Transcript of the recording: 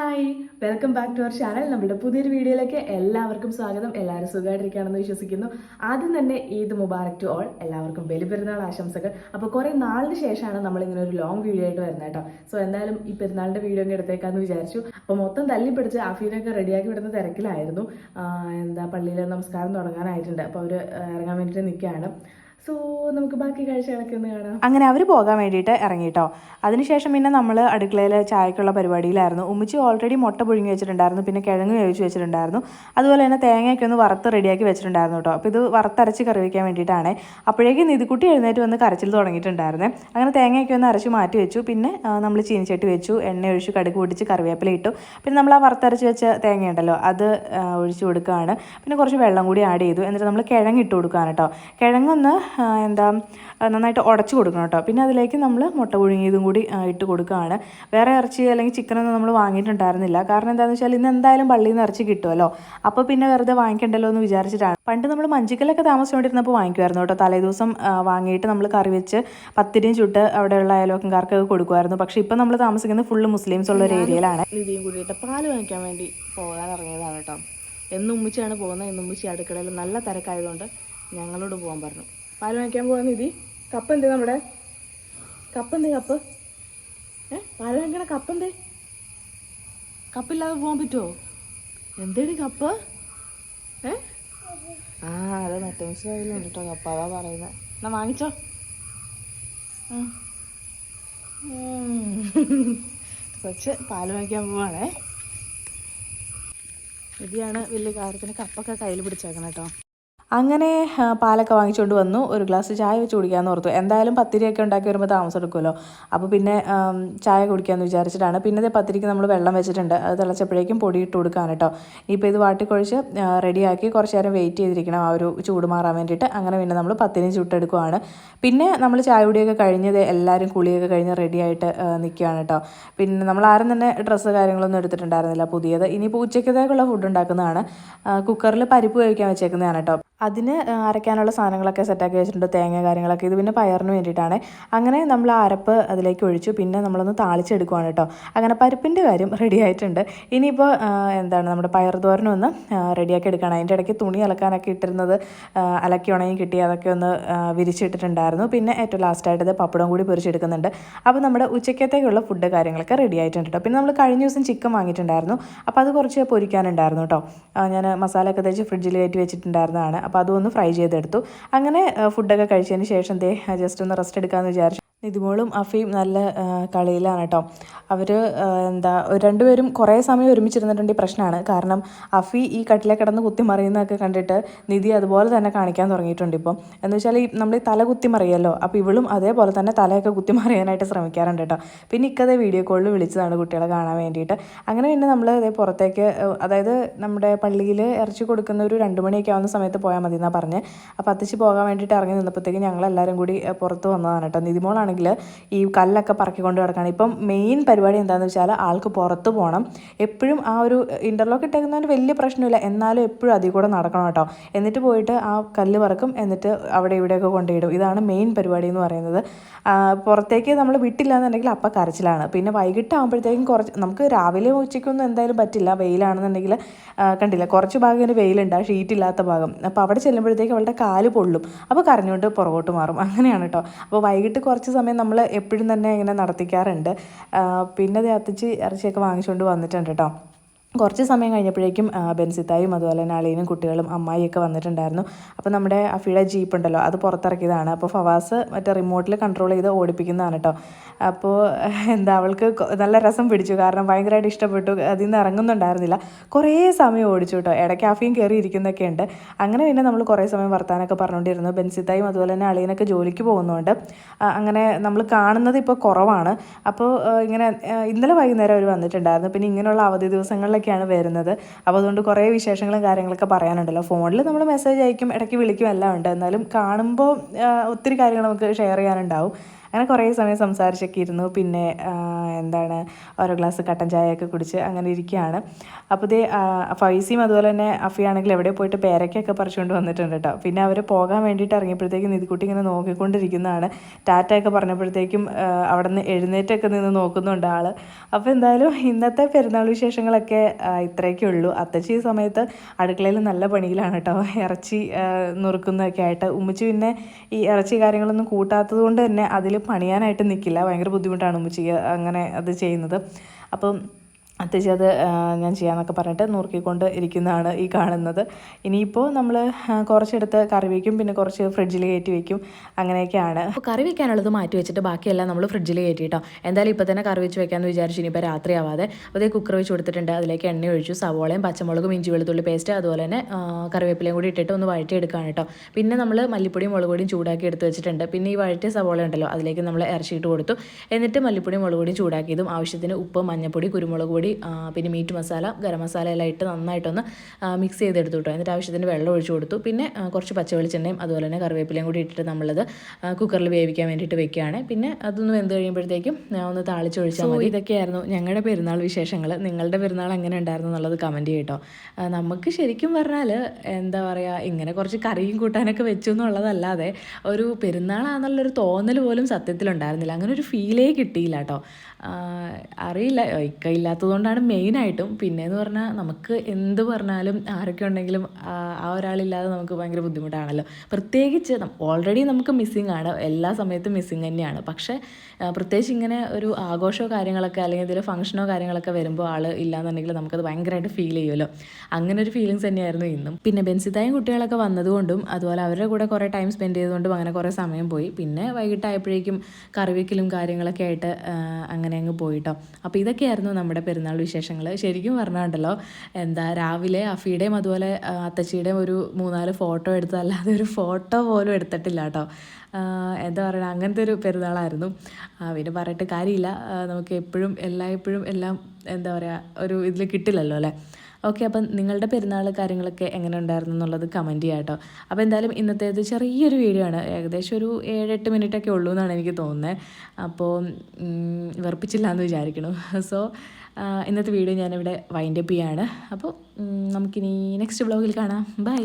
Hi. Welcome back to our channel. നമ്മുടെ പുതിയൊരു വീഡിയോയിലേക്ക് എല്ലാവർക്കും സ്വാഗതം. എല്ലാവരും സുഖമായിട്ടിരിക്കുകയാണെന്ന് വിശ്വസിക്കുന്നു. ആദ്യം തന്നെ ഈദ് മുബാറക് ടു ഓൾ. എല്ലാവർക്കും ബലിപെരുന്നാൾ ആശംസകൾ. അപ്പോൾ കുറേ നാളിന് ശേഷമാണ് നമ്മൾ ഇങ്ങനെ ഒരു ലോങ് വീഡിയോ ആയിട്ട് വരുന്നത് കേട്ടോ. സോ എന്തായാലും ഈ പെരുന്നാളിന്റെ വീഡിയോ ഒക്കെ എടുത്തേക്കാന്ന് വിചാരിച്ചു. അപ്പോൾ മൊത്തം തല്ലി പിടിച്ച് അഫീനൊക്കെ റെഡിയാക്കി വിടുന്ന തിരക്കിലായിരുന്നു. എന്താ പള്ളിയിൽ നമസ്കാരം തുടങ്ങാനായിട്ടുണ്ട്. അപ്പോൾ അവർ ഇറങ്ങാൻ വേണ്ടിയിട്ട് നിൽക്കുകയാണ്. അങ്ങനെ അവർ പോകാൻ വേണ്ടിയിട്ട് ഇറങ്ങിയിട്ടോ അതിനുശേഷം പിന്നെ നമ്മൾ അടുക്കളയിൽ ചായക്കുള്ള പരിപാടിയിലായിരുന്നു. ഉമ്മിച്ചി ഓൾറെഡി മുട്ട പുഴുങ്ങി വെച്ചിട്ടുണ്ടായിരുന്നു. പിന്നെ കിഴങ്ങ് വേവിച്ച് വെച്ചിട്ടുണ്ടായിരുന്നു. അതുപോലെ തന്നെ തേങ്ങയൊക്കെ ഒന്ന് വറുത്ത് റെഡിയാക്കി വെച്ചിട്ടുണ്ടായിരുന്നു കേട്ടോ. അപ്പോൾ ഇത് വറുത്തരച്ച് കറി വയ്ക്കാൻ വേണ്ടിയിട്ടാണ്. അപ്പോഴേക്കും നിധിക്കുട്ടി എഴുന്നേറ്റ് വന്ന് കരച്ചിൽ തുടങ്ങിയിട്ടുണ്ടായിരുന്നു. അങ്ങനെ തേങ്ങയൊക്കെ ഒന്ന് അരച്ച് മാറ്റി വെച്ചു. പിന്നെ നമ്മൾ ചീനിച്ചട്ടി വെച്ചു. എണ്ണ ഒഴിച്ച് കടുക് പൊടിച്ച് കറിവേപ്പില ഇട്ടു. പിന്നെ നമ്മൾ ആ വറുത്തരച്ച് വെച്ച തേങ്ങ ഉണ്ടല്ലോ അത് ഒഴിച്ച് കൊടുക്കുകയാണ്. പിന്നെ കുറച്ച് വെള്ളം കൂടി ആഡ് ചെയ്തു. എന്നിട്ട് നമ്മൾ കിഴങ്ങ് ഇട്ട് കൊടുക്കുകയാണ് കേട്ടോ. കിഴങ്ങൊന്ന് എന്താ നന്നായിട്ട് ഉടച്ചു കൊടുക്കണം കേട്ടോ. പിന്നെ അതിലേക്ക് നമ്മൾ മുട്ട പുഴുങ്ങിയതും കൂടി ഇട്ട് കൊടുക്കുകയാണ് വേറെ ഇറച്ചി അല്ലെങ്കിൽ ചിക്കനൊന്നും നമ്മൾ വാങ്ങിയിട്ടുണ്ടായിരുന്നില്ല. കാരണം എന്താണെന്ന് വെച്ചാൽ ഇന്ന് എന്തായാലും പള്ളിയിൽ നിന്ന് ഇറച്ചി കിട്ടുമല്ലോ അപ്പോൾ പിന്നെ വെറുതെ വാങ്ങിക്കണ്ടല്ലോ എന്ന് വിചാരിച്ചിട്ടാണ്. പണ്ട് നമ്മൾ മഞ്ചിക്കലൊക്കെ താമസിച്ചുകൊണ്ടിരുന്നപ്പോൾ വാങ്ങിക്കുമായിരുന്നു കേട്ടോ. തലേദിവസം വാങ്ങിയിട്ട് നമ്മൾ കറി വെച്ച് പത്തിരിയും ചുട്ട് അവിടെയുള്ള അയൽവക്കംകാർക്കൊക്കെ കൊടുക്കുമായിരുന്നു പക്ഷേ ഇപ്പം നമ്മൾ താമസിക്കുന്നത് ഫുള്ള് മുസ്ലിംസ് ഉള്ള ഒരു ഏരിയയിലാണ്. ലിതിയും കൂടിയിട്ട് പാൽ വാങ്ങിക്കാൻ വേണ്ടി പോകാൻ ഇറങ്ങിയതാണ് കേട്ടോ. എന്നുമ്മിച്ചാണ് പോകുന്നത്. എന്നുമ്മിച്ച് അടുക്കളയിൽ നല്ല തിരക്കായതുകൊണ്ട് ഞങ്ങളോട് പോകാൻ പറഞ്ഞു. പാൽ വാങ്ങിക്കാൻ പോകാൻ നിധി. കപ്പ് എന്ത് നമ്മുടെ? കപ്പ് എന്ത് കപ്പ്? ഏ പാൽ വാങ്ങിക്കണ കപ്പ് എന്ത് കപ്പില്ലാതെ പോകാൻ പറ്റുമോ എന്തേടി കപ്പ്? ഏ? ആ അതെ മറ്റേ മനസ്സിലായില്ലുണ്ട് കേട്ടോ കപ്പ. അതാ പറയുന്നത് എന്നാ വാങ്ങിച്ചോ. കൊച്ച് പാൽ വാങ്ങിക്കാൻ പോവാണേ. ഇതിയാണ് വലിയ കാര്യത്തിന് കപ്പൊക്കെ കയ്യിൽ പിടിച്ചേക്കണം കേട്ടോ അങ്ങനെ പാലൊക്കെ വാങ്ങിച്ചുകൊണ്ട് വന്നു. ഒരു ഗ്ലാസ് ചായ വെച്ച് കുടിക്കാമെന്ന് ഓർത്തു. എന്തായാലും പത്തിരിയൊക്കെ ഉണ്ടാക്കി വരുമ്പോൾ താമസം എടുക്കുമല്ലോ അപ്പോൾ പിന്നെ ചായ കുടിക്കാമെന്ന് വിചാരിച്ചിട്ടാണ്. പിന്നെ ഇതേ പത്തിരിക്ക് നമ്മൾ വെള്ളം വെച്ചിട്ടുണ്ട്. അത് തിളച്ചപ്പോഴേക്കും പൊടി ഇട്ട് കൊടുക്കാൻ കേട്ടോ ഇപ്പോൾ ഇത് വാട്ടിക്കൊഴിച്ച് റെഡിയാക്കി കുറച്ച് നേരം വെയിറ്റ് ചെയ്തിരിക്കണം. ആ ഒരു ചൂട് മാറാൻ വേണ്ടിയിട്ട്. അങ്ങനെ പിന്നെ നമ്മൾ പത്തിരി ചുട്ടെടുക്കുവാണ്. പിന്നെ നമ്മൾ ചായ കുടിയൊക്കെ കഴിഞ്ഞത് എല്ലാവരും കുളിയൊക്കെ കഴിഞ്ഞ് റെഡിയായിട്ട് നിൽക്കുകയാണ് കേട്ടോ പിന്നെ നമ്മൾ ആരും തന്നെ ഡ്രസ്സ് കാര്യങ്ങളൊന്നും എടുത്തിട്ടുണ്ടായിരുന്നില്ല പുതിയത്. ഇനിയിപ്പോൾ ഉച്ചയ്ക്കത്തേക്കുള്ള ഫുഡ് ഉണ്ടാക്കുന്നതാണ്. കുക്കറിൽ പരിപ്പ് കഴിക്കാൻ വെച്ചേക്കുന്നതാണ് കേട്ടോ അതിന് അരയ്ക്കാനുള്ള സാധനങ്ങളൊക്കെ സെറ്റാക്കി വെച്ചിട്ടുണ്ട് തേങ്ങ കാര്യങ്ങളൊക്കെ. ഇത് പിന്നെ പയറിന് വേണ്ടിയിട്ടാണ്. അങ്ങനെ നമ്മൾ അരപ്പ് അതിലേക്ക് ഒഴിച്ചു. പിന്നെ നമ്മളൊന്ന് താളിച്ചെടുക്കുവാണ് കേട്ടോ. അങ്ങനെ പരിപ്പിന്റെ കാര്യം റെഡി ആയിട്ടുണ്ട്. ഇനിയിപ്പോൾ എന്താണ് നമ്മുടെ പയർ തോരനൊന്ന് റെഡിയാക്കി എടുക്കണം. അതിന്റെ ഇടയ്ക്ക് തുണി അലക്കാനൊക്കെ ഇട്ടിരുന്നത് അലക്കി ഉണങ്ങി കിട്ടി അതൊക്കെ ഒന്ന് വിരിച്ചിട്ടിട്ടുണ്ടായിരുന്നു. പിന്നെ ഏറ്റവും ലാസ്റ്റായിട്ട് ഇത് പപ്പടം കൂടി പൊരിച്ചെടുക്കുന്നുണ്ട്. അപ്പോൾ നമ്മുടെ ഉച്ചക്കത്തേക്കുള്ള ഫുഡ് കാര്യങ്ങളൊക്കെ റെഡി ആയിട്ടുണ്ട് കേട്ടോ. പിന്നെ നമ്മൾ കഴിഞ്ഞ ദിവസം ചിക്കൻ വാങ്ങിയിട്ടുണ്ടായിരുന്നു. അപ്പോൾ അത് കുറച്ച് പൊരിക്കാനുണ്ടായിരുന്നു കേട്ടോ. ഞാൻ മസാലയൊക്കെ തേച്ച് ഫ്രിഡ്ജിൽ കയറ്റി വെച്ചിട്ടുണ്ടായിരുന്നതാണ്. അപ്പോൾ അതൊന്ന് ഫ്രൈ ചെയ്തെടുത്തു. അങ്ങനെ ഫുഡൊക്കെ കഴിച്ചതിന് ശേഷം ദേ ജസ്റ്റ് ഒന്ന് റെസ്റ്റ് എടുക്കാമെന്ന് വിചാരിച്ചു. നിതിമോളും അഫയും നല്ല കളിയിലാണ് കേട്ടോ അവർ എന്താ രണ്ടുപേരും കുറേ സമയം ഒരുമിച്ചിരുന്നിട്ടുണ്ട് ഈ പ്രശ്നമാണ് കാരണം അഫി ഈ കട്ടിലെ കിടന്ന് കുത്തി മറിയുന്നതൊക്കെ കണ്ടിട്ട് നിധി അതുപോലെ തന്നെ കാണിക്കാൻ തുടങ്ങിയിട്ടുണ്ട് ഇപ്പം. എന്ന് വെച്ചാൽ ഈ നമ്മൾ ഈ തല കുത്തി മറിയല്ലോ. അപ്പോൾ ഇവളും അതേപോലെ തന്നെ തലയൊക്കെ കുത്തി മറിയാനായിട്ട് ശ്രമിക്കാറുണ്ട് കേട്ടോ പിന്നെ ഇക്കതേ വീഡിയോ കോളിൽ വിളിച്ചതാണ് കുട്ടികളെ കാണാൻ വേണ്ടിയിട്ട്. അങ്ങനെ പിന്നെ നമ്മൾ ഇതേ പുറത്തേക്ക് അതായത് നമ്മുടെ പള്ളിയിൽ ഇറച്ചി കൊടുക്കുന്ന ഒരു രണ്ട് മണിയൊക്കെ ആവുന്ന സമയത്ത് പോയാൽ മതി എന്നാണ് പറഞ്ഞ്. അപ്പോൾ അത്തിച്ച് പോകാൻ വേണ്ടിയിട്ട് ഇറങ്ങി നിന്നപ്പോഴത്തേക്ക് ഞങ്ങളെല്ലാവരും കൂടി പുറത്ത് വന്നതാണ് കേട്ടോ നിതിമോളാണെങ്കിൽ ഈ കല്ലൊക്കെ പറക്കിക്കൊണ്ട് കിടക്കുകയാണ് ഇപ്പം മെയിൻ പരിപാടി എന്താണെന്ന് വെച്ചാൽ ആൾക്ക് പുറത്ത് പോകണം എപ്പോഴും ആ ഒരു ഇന്റർലോക്ക് ഇട്ടേക്കുന്നതിന് വലിയ പ്രശ്നമില്ല. എന്നാലും എപ്പോഴും അതിൽ കൂടെ നടക്കണം കേട്ടോ. എന്നിട്ട് പോയിട്ട് ആ കല്ല് പറക്കും. എന്നിട്ട് അവിടെ ഇവിടെയൊക്കെ കൊണ്ടുപോയിടും ഇതാണ് മെയിൻ പരിപാടി എന്ന് പറയുന്നത്. പുറത്തേക്ക് നമ്മൾ വിട്ടില്ല എന്നുണ്ടെങ്കിൽ അപ്പം കരച്ചിലാണ്. പിന്നെ വൈകിട്ട് ആകുമ്പോഴത്തേക്കും കുറച്ച് നമുക്ക് രാവിലെ ഉച്ചയ്ക്കൊന്നും എന്തായാലും പറ്റില്ല. വെയിലാണെന്നുണ്ടെങ്കിൽ കണ്ടില്ല? കുറച്ച് ഭാഗം ഇതിന് വെയിലുണ്ട്. ആ ഷീറ്റ് ഇല്ലാത്ത ഭാഗം. അപ്പോൾ അവിടെ ചെല്ലുമ്പോഴത്തേക്ക് അവളുടെ കാൽ പൊള്ളും. അപ്പോൾ കരഞ്ഞുകൊണ്ട് പുറകോട്ട് മാറും. അങ്ങനെയാണ് കേട്ടോ. അപ്പോൾ വൈകിട്ട് കുറച്ച് സമയം നമ്മൾ എപ്പോഴും തന്നെ ഇങ്ങനെ നടത്തിക്കാറുണ്ട്. പിന്നെ അത്തച്ചി ഇറച്ചിയൊക്കെ വാങ്ങിച്ചുകൊണ്ട് വന്നിട്ടുണ്ട് കേട്ടോ കുറച്ച് സമയം കഴിഞ്ഞപ്പോഴേക്കും ബെൻസിത്തായും അതുപോലെ തന്നെ അളിയനും കുട്ടികളും അമ്മായിയൊക്കെ വന്നിട്ടുണ്ടായിരുന്നു. അപ്പോൾ നമ്മുടെ അഫിയുടെ ജീപ്പ് ഉണ്ടല്ലോ അത് പുറത്തിറക്കിയതാണ്. അപ്പോൾ ഫവാസ് മറ്റേ റിമോട്ടിൽ കൺട്രോൾ ചെയ്ത് ഓടിപ്പിക്കുന്നതാണ് കേട്ടോ അപ്പോൾ എന്താ അവൾക്ക് നല്ല രസം പിടിച്ചു. കാരണം ഭയങ്കരമായിട്ട് ഇഷ്ടപ്പെട്ടു. അതിൽ നിന്ന് ഇറങ്ങുന്നുണ്ടായിരുന്നില്ല. കുറേ സമയം ഓടിച്ചു കേട്ടോ ഇടയ്ക്ക് അഫിയും കയറി ഇരിക്കുന്നൊക്കെ ഉണ്ട്. അങ്ങനെ പിന്നെ നമ്മൾ കുറേ സമയം വർത്താനൊക്കെ പറഞ്ഞുകൊണ്ടിരുന്നു. ബെൻസിത്തായും അതുപോലെ തന്നെ അളിയനൊക്കെ ജോലിക്ക് പോകുന്നതുകൊണ്ട് അങ്ങനെ നമ്മൾ കാണുന്നത് ഇപ്പോൾ കുറവാണ്. അപ്പോൾ ഇങ്ങനെ ഇന്നലെ വൈകുന്നേരം അവർ വന്നിട്ടുണ്ടായിരുന്നു. പിന്നെ ഇങ്ങനെയുള്ള അവധി ദിവസങ്ങളിലൊക്കെയാണ് വരുന്നത്. അപ്പോൾ അതുകൊണ്ട് കുറേ വിശേഷങ്ങളും കാര്യങ്ങളൊക്കെ പറയാനുണ്ടല്ലോ. ഫോണിൽ നമ്മൾ മെസ്സേജ് അയക്കും ഇടയ്ക്ക് വിളിക്കും എല്ലാം ഉണ്ട്. എന്നാലും കാണുമ്പോൾ ഒത്തിരി കാര്യങ്ങൾ നമുക്ക് ഷെയർ ചെയ്യാനുണ്ടാവും. അങ്ങനെ കുറേ സമയം സംസാരിച്ചൊക്കെ ഇരുന്നു പിന്നെ എന്താണ് ഓരോ ഗ്ലാസ് കട്ടൻ ചായയൊക്കെ കുടിച്ച് അങ്ങനെ ഇരിക്കുകയാണ്. അപ്പോൾ ഇതേ ഫൈസിയും അതുപോലെ തന്നെ അഫിയാണെങ്കിൽ എവിടെ പോയിട്ട് പേരയ്ക്കൊക്കെ പറിച്ചുകൊണ്ട് വന്നിട്ടുണ്ട് കേട്ടോ. പിന്നെ അവർ പോകാൻ വേണ്ടിയിട്ട് ഇറങ്ങിയപ്പോഴത്തേക്കും നിധിക്കുട്ടി ഇങ്ങനെ നോക്കിക്കൊണ്ടിരിക്കുന്നതാണ്. ടാറ്റയൊക്കെ പറഞ്ഞപ്പോഴത്തേക്കും അവിടെ നിന്ന് എഴുന്നേറ്റൊക്കെ നിന്ന് നോക്കുന്നുണ്ട് ആൾ അപ്പോൾ എന്തായാലും ഇന്നത്തെ പെരുന്നാൾ വിശേഷങ്ങളൊക്കെ ഇത്രയൊക്കെ ഉള്ളൂ അത്തച്ചി സമയത്ത് അടുക്കളയിൽ നല്ല പണിയിലാണ് കേട്ടോ. ഇറച്ചി നുറുക്കുന്നതൊക്കെ ആയിട്ട്. ഉമ്മച്ചി പിന്നെ ഈ ഇറച്ചി കാര്യങ്ങളൊന്നും കൂട്ടാത്തത് കൊണ്ട് തന്നെ അതിൽ പണിയാനായിട്ട് നിൽക്കില്ല ഭയങ്കര ബുദ്ധിമുട്ടാണ് ഉമ്മച്ചിക്ക് അങ്ങനെ അത് ചെയ്യുന്നത്. അപ്പം അത്യാവശ്യം അത് ഞാൻ ചെയ്യാമെന്നൊക്കെ പറഞ്ഞിട്ട് നുറുക്കിക്കൊണ്ട് ഇരിക്കുന്നതാണ് ഈ കാണുന്നത്. ഇനിയിപ്പോൾ നമ്മൾ കുറച്ചെടുത്ത് കറി വയ്ക്കും പിന്നെ കുറച്ച് ഫ്രിഡ്ജിൽ കയറ്റി വയ്ക്കും അങ്ങനെയൊക്കെയാണ്. അപ്പോൾ കറി വയ്ക്കാനുള്ളത് മാറ്റി വെച്ചിട്ട് ബാക്കിയെല്ലാം നമ്മൾ ഫ്രിഡ്ജിൽ കയറ്റി കേട്ടോ എന്തായാലും ഇപ്പോൾ തന്നെ കറി വെച്ച് വെക്കാമെന്ന് വിചാരിച്ചു ഇനിയിപ്പോൾ രാത്രിയാവാതെ അതേ കുക്കർ വെച്ച് കൊടുത്തിട്ടുണ്ട്. അതിലേക്ക് എണ്ണ ഒഴിച്ചു സവോളയും പച്ചമുളകും ഇഞ്ചി വെളുത്തുള്ളി പേസ്റ്റ് അതുപോലെ തന്നെ കറിവേപ്പിലയും കൂടി ഇട്ടിട്ട് ഒന്ന് വഴറ്റി വഴറ്റിയെടുക്കുകയാണ് കേട്ടോ പിന്നെ നമ്മൾ മല്ലിപ്പൊടിയും മുളകുപൊടിയും ചൂടാക്കി എടുത്ത് വെച്ചിട്ടുണ്ട്. പിന്നെ ഈ വഴറ്റിയ സവോള ഉണ്ടല്ലോ അതിലേക്ക് നമ്മൾ ഇറച്ചിയിട്ട് കൊടുത്തു. എന്നിട്ട് മല്ലിപ്പൊടിയും മുളകുപൊടിയും ചൂടാക്കിയതും ആവശ്യത്തിന് ഉപ്പ് മഞ്ഞൾപ്പൊടി കുരുമുളക് പൊടി ആ, പിന്നെ മീറ്റ് മസാല ഗരം മസാല എല്ലാം ഇട്ട് നന്നായിട്ടൊന്ന് മിക്സ് ചെയ്തെടുത്തു കേട്ടോ എന്നിട്ട് ആവശ്യത്തിന് വെള്ളം ഒഴിച്ചു കൊടുത്തു. പിന്നെ കുറച്ച് പച്ച വെളിച്ചെണ്ണയും അതുപോലെ തന്നെ കറിവേപ്പിലയും കൂടി ഇട്ടിട്ട് നമ്മളത് കുക്കറിൽ വേവിക്കാൻ വേണ്ടിയിട്ട് വെക്കുകയാണ്. പിന്നെ അതൊന്ന് വെന്ത് കഴിയുമ്പോഴത്തേക്കും ഞാൻ ഒന്ന് താളിച്ചൊഴിച്ചാൽ മതി. ഇതൊക്കെയായിരുന്നു ഞങ്ങളുടെ പെരുന്നാൾ വിശേഷങ്ങൾ നിങ്ങളുടെ പെരുന്നാൾ എങ്ങനെ ഉണ്ടായിരുന്നു എന്നുള്ളത് കമന്റ് ചെയ്യട്ടോ നമുക്ക് ശരിക്കും പറഞ്ഞാൽ എന്താ പറയുക ഇങ്ങനെ കുറച്ച് കറിയും കൂട്ടാനൊക്കെ വെച്ചു എന്നുള്ളതല്ലാതെ ഒരു പെരുന്നാളാണെന്നുള്ളൊരു തോന്നൽ പോലും സത്യത്തിലുണ്ടായിരുന്നില്ല. അങ്ങനെ ഒരു ഫീലേ കിട്ടിയില്ല കേട്ടോ അറിയില്ല ഇക്ക ഇല്ലാത്തതുകൊണ്ടാണ് മെയിനായിട്ടും പിന്നെയെന്ന് പറഞ്ഞാൽ നമുക്ക് എന്ത് പറഞ്ഞാലും ആരൊക്കെ ഉണ്ടെങ്കിലും ആ ഒരാളില്ലാതെ നമുക്ക് ഭയങ്കര ബുദ്ധിമുട്ടാണല്ലോ. പ്രത്യേകിച്ച് ഓൾറെഡി നമുക്ക് മിസ്സിങ് ആണ്. എല്ലാ സമയത്തും മിസ്സിങ് തന്നെയാണ്. പക്ഷേ പ്രത്യേകിച്ച് ഇങ്ങനെ ഒരു ആഘോഷമോ കാര്യങ്ങളൊക്കെ അല്ലെങ്കിൽ എന്തെങ്കിലും ഫംഗ്ഷനോ കാര്യങ്ങളൊക്കെ വരുമ്പോൾ ആൾ ഇല്ലാന്നുണ്ടെങ്കിൽ നമുക്കത് ഭയങ്കരമായിട്ട് ഫീൽ ചെയ്യുമല്ലോ. അങ്ങനെ ഒരു ഫീലിങ്സ് തന്നെയായിരുന്നു ഇന്നും. പിന്നെ ബെൻസിതായും കുട്ടികളൊക്കെ വന്നതുകൊണ്ടും അതുപോലെ അവരുടെ കൂടെ കുറേ ടൈം സ്പെൻഡ് ചെയ്തുകൊണ്ടും അങ്ങനെ കുറേ സമയം പോയി. പിന്നെ വൈകിട്ടായപ്പോഴേക്കും കറിവെക്കലും കാര്യങ്ങളൊക്കെ ആയിട്ട് അങ്ങനെ അങ്ങ് പോയിട്ടോ. അപ്പോൾ ഇതൊക്കെയായിരുന്നു നമ്മുടെ പെരുന്നാൾ വിശേഷങ്ങൾ ശരിക്കും പറഞ്ഞാണ്ടല്ലോ എന്താ രാവിലെ അഫിയുടെയും അതുപോലെ അത്തച്ചിയുടെയും ഒരു മൂന്നാൽ ഫോട്ടോ എടുത്തു അല്ലാതെ ഒരു ഫോട്ടോ പോലും എടുത്തിട്ടില്ല കേട്ടോ. എന്താ പറയുക അങ്ങനത്തെ ഒരു പെരുന്നാളായിരുന്നു. പിന്നെ പറഞ്ഞിട്ട് കാര്യമില്ല. നമുക്ക് എപ്പോഴും എല്ലായ്പ്പോഴും എല്ലാം എന്താ പറയുക ഒരു ഇതിൽ കിട്ടില്ലല്ലോ അല്ലേ? ഓക്കെ അപ്പം നിങ്ങളുടെ പെരുന്നാൾ കാര്യങ്ങളൊക്കെ എങ്ങനെ ഉണ്ടായിരുന്നു എന്നുള്ളത് കമന്റ് ചെയ്യാം കേട്ടോ. അപ്പോൾ എന്തായാലും ഇന്നത്തേത് ചെറിയൊരു വീഡിയോ ആണ്. ഏകദേശം ഒരു ഏഴെട്ട് മിനിറ്റ് ഒക്കെ ഉള്ളൂ എന്നാണ് എനിക്ക് തോന്നുന്നത് അപ്പോൾ വെറുപ്പിച്ചില്ല എന്ന് വിചാരിക്കണം സോ ഇന്നത്തെ വീഡിയോ ഞാനിവിടെ വൈൻഡപ്പ് ചെയ്യാണ്. അപ്പോൾ നമുക്കിനി നെക്സ്റ്റ് ബ്ലോഗിൽ കാണാം. ബൈ